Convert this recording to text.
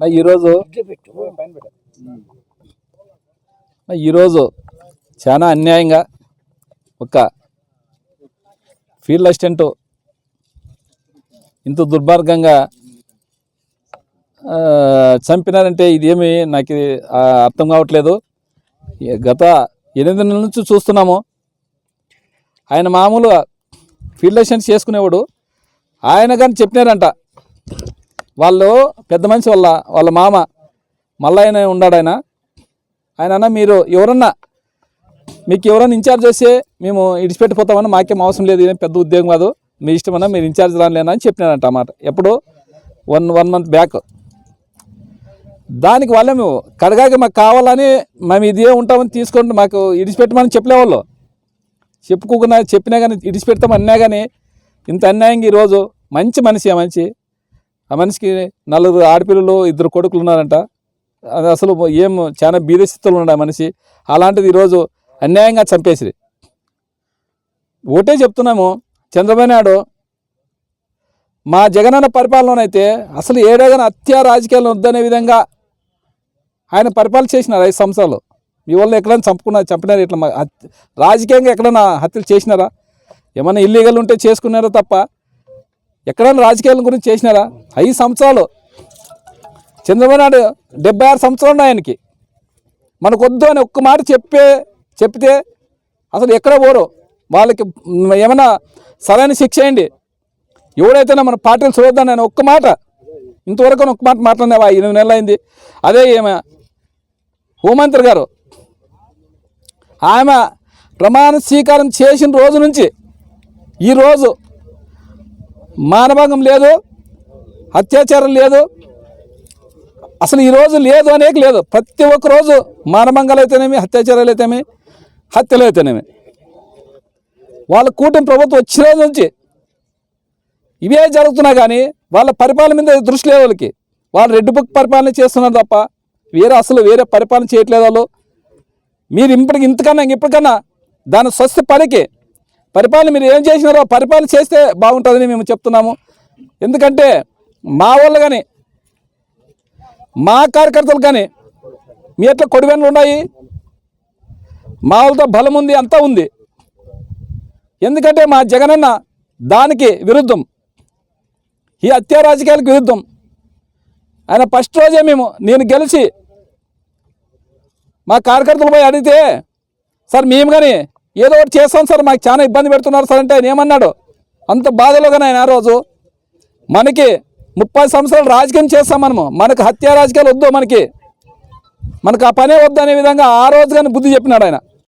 మరి ఈరోజు మరి ఈరోజు చాలా అన్యాయంగా ఒక ఫీల్డ్ అసిస్టెంట్ ఇంత దుర్మార్గంగా చంపినారంటే ఇదేమి నాకు అర్థం కావట్లేదు. గత ఎనిమిది నెలల నుంచి చూస్తున్నాము. ఆయన మామూలుగా ఫీల్డ్ అసిస్టెంట్ చేసుకునేవాడు. ఆయన కానీ చెప్పినారంట. వాళ్ళు పెద్ద మనిషి వాళ్ళ వాళ్ళ మామ మళ్ళీ ఆయన ఉన్నాడు ఆయన. ఆయన అన్న మీరు ఎవరన్నా మీకు ఎవరైనా ఇన్ఛార్జ్ వస్తే మేము ఇడిచిపెట్టిపోతామని మాకేం అవసరం లేదు ఇదేం పెద్ద ఉద్యోగం కాదు. మీ ఇష్టమన్నా మీరు ఇన్ఛార్జ్ రానిలేనా అని చెప్పినారంట అన్నమాట. ఎప్పుడు వన్ వన్ మంత్ బ్యాక్ దానికి వాళ్ళే మేము కడగాక మాకు కావాలని మేము ఇదే ఉంటామని తీసుకుంటే మాకు ఇడిచిపెట్టమని చెప్పలేవాళ్ళు. చెప్పుకోకుండా చెప్పినా కానీ ఇడిచిపెడతాం అన్నా కానీ ఇంత అన్యాయంగా ఈరోజు మంచి మనిషి మంచి మనిషికి నలుగురు ఆడపిల్లలు ఇద్దరు కొడుకులు ఉన్నారంట. అది అసలు ఏం చాలా బీద ఉన్నాడు ఆ మనిషి. అలాంటిది ఈరోజు అన్యాయంగా చంపేసి ఒకటే చెప్తున్నాము చంద్రబాబు నాయుడు మా జగనన్న పరిపాలన అయితే అసలు ఏడేదైనా హత్య రాజకీయాలు వద్దనే విధంగా ఆయన పరిపాలన చేసినారు ఐదు సంవత్సరాలు. మీ వల్ల ఎక్కడైనా చంపుకున్నారు చంపినారు? ఇట్లా రాజకీయంగా ఎక్కడైనా హత్యలు చేసినారా? ఏమైనా ఇల్లీగల్ ఉంటే చేసుకున్నారా తప్ప? ఎక్కడైనా రాజకీయాల గురించి చేసినారా? ఐదు సంవత్సరాలు. చంద్రబాబు నాయుడు డెబ్బై ఆరు సంవత్సరాలు ఉన్నాయి ఆయనకి. మనకొద్దు అని ఒక్క మాట చెప్పే చెప్తే అసలు ఎక్కడ పోరు? వాళ్ళకి ఏమైనా సరైన శిక్ష వేయండి ఎవడైతేనే మన పార్టీలు చూద్దాం నేను ఒక్క మాట ఇంతవరకు ఒక్క మాట మాట్లాడినావా ఎనిమిది నెలలు అయింది. అదే ఏమ హోమంత్రి గారు. ఆమె ప్రమాణ స్వీకారం చేసిన రోజు నుంచి ఈరోజు మానభంగం లేదు అత్యాచారం లేదు. అసలు ఈ రోజు లేదు అనేక లేదు. ప్రతి ఒక్క రోజు మానభంగాలు అయితేనేమి అత్యాచారాలు అయితేనేమి హత్యలు అయితేనేమి. వాళ్ళ కూటమి ప్రభుత్వం వచ్చిన రోజు నుంచి ఇవే జరుగుతున్నా కానీ వాళ్ళ పరిపాలన మీద దృష్టి లేదు వాళ్ళకి. వాళ్ళు రెడ్ బుక్ పరిపాలన చేస్తున్నారు తప్ప వేరే అసలు వేరే పరిపాలన చేయట్లేదు వాళ్ళు. మీరు ఇప్పటికి ఇంతకన్నా ఇప్పటికన్నా దాని స్వస్థ పనికి పరిపాలన మీరు ఏం చేసినారో పరిపాలన చేస్తే బాగుంటుందని మేము చెప్తున్నాము. ఎందుకంటే మా వాళ్ళు కానీ మా కార్యకర్తలు కానీ మీ ఎట్లా కొడివెన్లు ఉన్నాయి? మా వాళ్ళతో బలం ఉంది అంతా ఉంది. ఎందుకంటే మా జగనన్న దానికి విరుద్ధం. ఈ హత్యా రాజకీయాలకు విరుద్ధం. ఆయన ఫస్ట్ రోజే మేము నేను గెలిచి మా కార్యకర్తలు పోయి అడిగితే సార్ మేము కానీ ఏదో ఒకటి చేస్తాం సార్ మాకు చాలా ఇబ్బంది పెడుతున్నారు సార్ అంటే ఆయన ఏమన్నాడు? అంత బాధలోగానే ఆయన ఆ రోజు మనకి ముప్పై సంవత్సరాలు రాజకీయం చేస్తాం మనము. మనకు హత్యా రాజకీయాలు వద్దు మనకి. మనకు ఆ పనే వద్దు అనే విధంగా ఆ రోజు కానీ బుద్ధి చెప్పినాడు ఆయన.